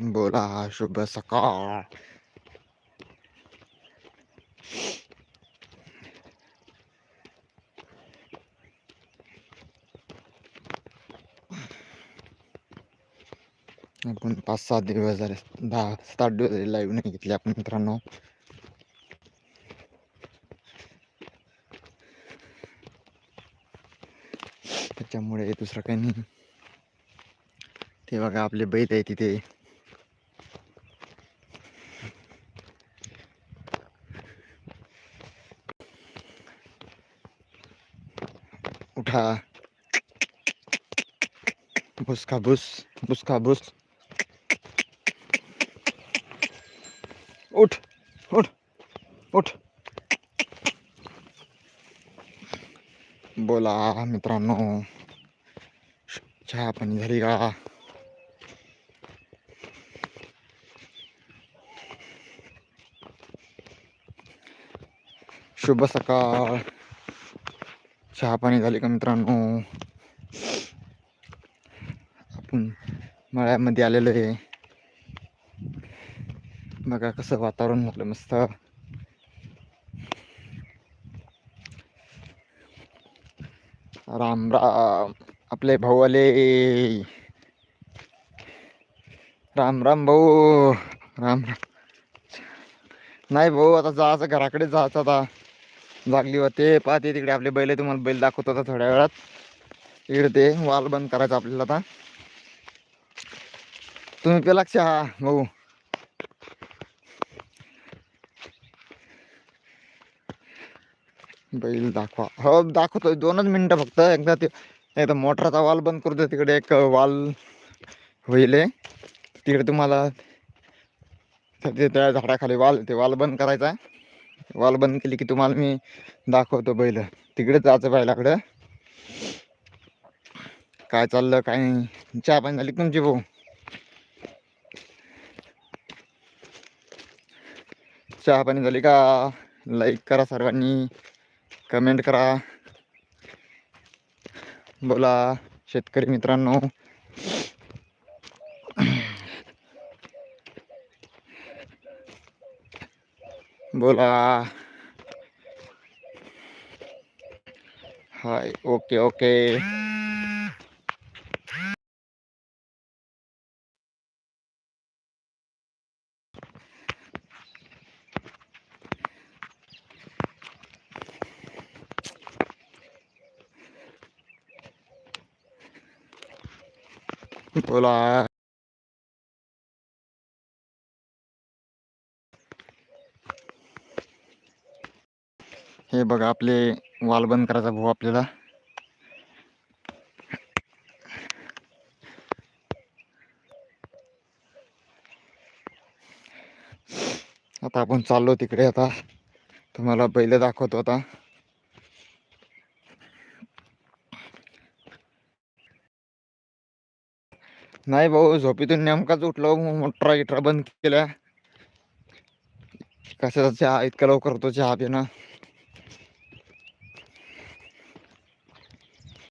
बोला शुभ सकाळ आपण पाच सात दिवस झाले दहा सात आठ दिवस झाले लाईव्ह नाही घेतली आपण मित्रांनो. त्याच्यामुळे दुसरं काही नाही. ते बघा आपले बैल आहे तिथे. उठा. भुसका भुस भुसका भुस. उठ उठ उठ. बोला मित्रांनो चहा पाणी झाली का? शुभ सकाळ. चहा पाणी झाले का मित्रांनो? आपण मळ्यामध्ये आलेलो आहे. बघा कसं वातावरण झालं मस्त. राम राम. आपले भाऊ आले. राम राम भाऊ. राम राम. नाही भाऊ आता जायचं घराकडे जायचं आता. लागली होते. पाहते तिकडे आपले बैल आहे, तुम्हाला बैल दाखवत होता थोड्या वेळात. इकडे ते वाल बंद करायचं आपल्याला आता. तुम्ही पेला का चहा भाऊ? बैल दाखवा. हो दाखवतो दोनच मिनटं फक्त. एकदा ते एकदा मोटरचा वाल बंद करतो तिकडे एक वाल होईल तिकडे तुम्हाला त्या झाडाखाली वाल ते वाल बंद करायचा वाल बंद केली की तुम्हाला मी दाखवतो बैल. तिकडे जायचं बैलाकडं काय चाललं काय नाही. चहा पाणी झाली तुमची भाऊ? चहा पाणी झाली का? लाईक करा सर्वांनी. कमेंट करा. बोला शेतकरी मित्रांनो. बोला हाय ओके ओके बोला हे बघा आपले वाल बंद करायचा भाऊ आपल्याला. आता आपण चाललो तिकडे आता तुम्हाला पहिले दाखवतो आता. नाही भाऊ झोपेतून नेमकाच उठलो मोटरा गिटरा बंद केल्या. कशाचा चहा? इतका लवकर होतो चहा पिणं.